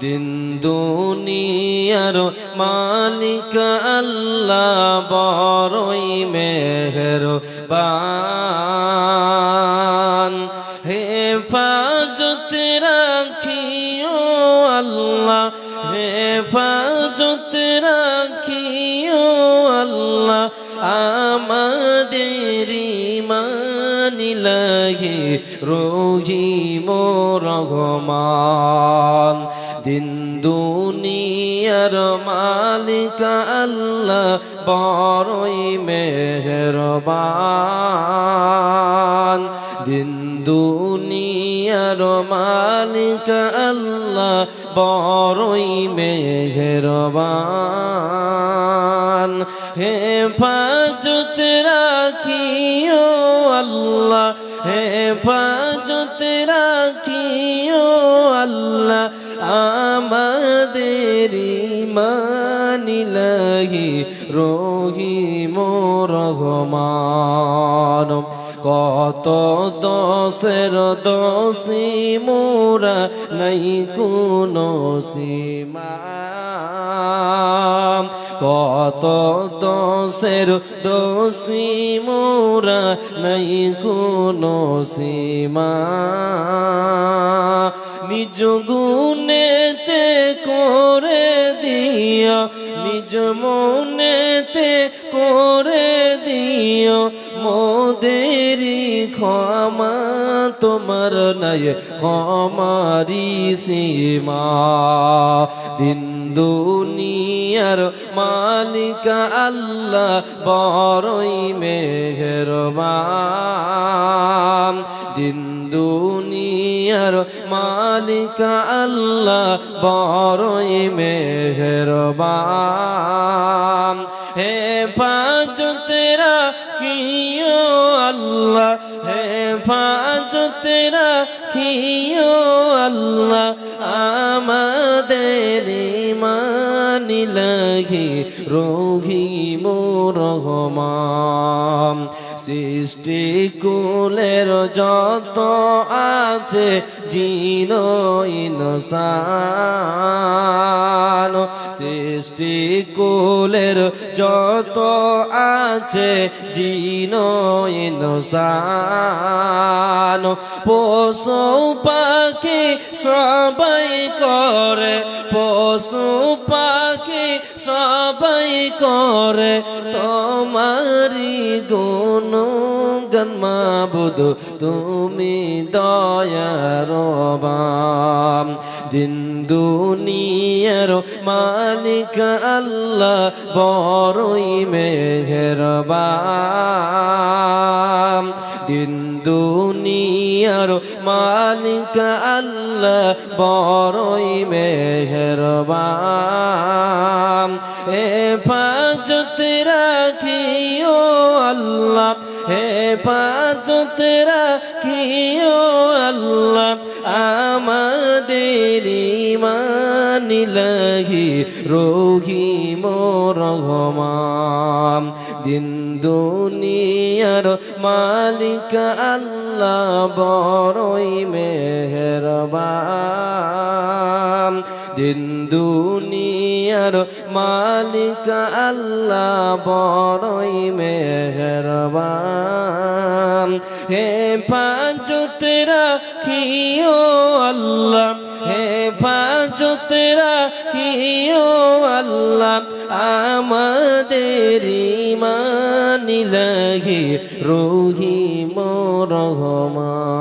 দিন দুনিয়ার মালিক আল্লাহ বড়ই মেহের বান হেফাজত রাখিও আল্লাহ, হেফাজত রাখিও আল্লাহ, আমাদের ইমানিলাহি রহিম রহমান। দিন দুনিয়ার মালিক আল্লাহ বড়ই মেহরবান। দিন দুনিয়ার মালিক আল্লাহ বড়ই মেহরবান। হে হেফাজত রাখিও আল্লাহ হে হেফাজত রাখিও আল্লাহ। ইমানিলাহি রহিম রহমান। কত দশের দশি মোরা নাই কোনো সীমা। কত দশের দোষী মোরা নাই কোনো সীমা। নিজ গুণেতে মনেতে করে দিও মোদেরি ক্ষমা। তোমার নাই ক্ষমারি সীমা। দিন দুনিয়ার মালিক আল্লাহ বড়ই মেহরবান। দিন দুনিয়ার মালিক আল্লাহ বড়ই মেহরবান। হেফাজত রাখিও আল্লাহ? হে হেফাজত রাখিও আল্লাহ? আমাদের ইমানিলাহি রহিম রহমান। সৃষ্টি কুলের যত আছে, জিন ইনসান। সৃষ্টি কুলের যত আছে জিন ইনসান। পশু পাখি সবাই করে, পশু পাখি সবাই করে। তোমারি গুণ গন্মাবুদ তুমি দয়ার দিন দুনিয়ার মালিক আল্লাহ, বড়ই মেহরবান দিন দুনিয়ার মালিক আল্লাহ, বড়ই মেহরবান হেফাজত হেফাজত রাখিও আল্লাহ আমাদের ইমানিলাহি রহিম রহমান। দিন দুনিয়ার মালিক আল্লাহ বড়ই মেহরবান। দিন দুনিয়ার মালিক আল্লাহ বড়ই মেহরবান। হে পাঁচত রাখিও আল্লাহ, হে পাঁচত রাখিও আল্লাহ, আমাদের ইমানিলাহি রহিম রহমান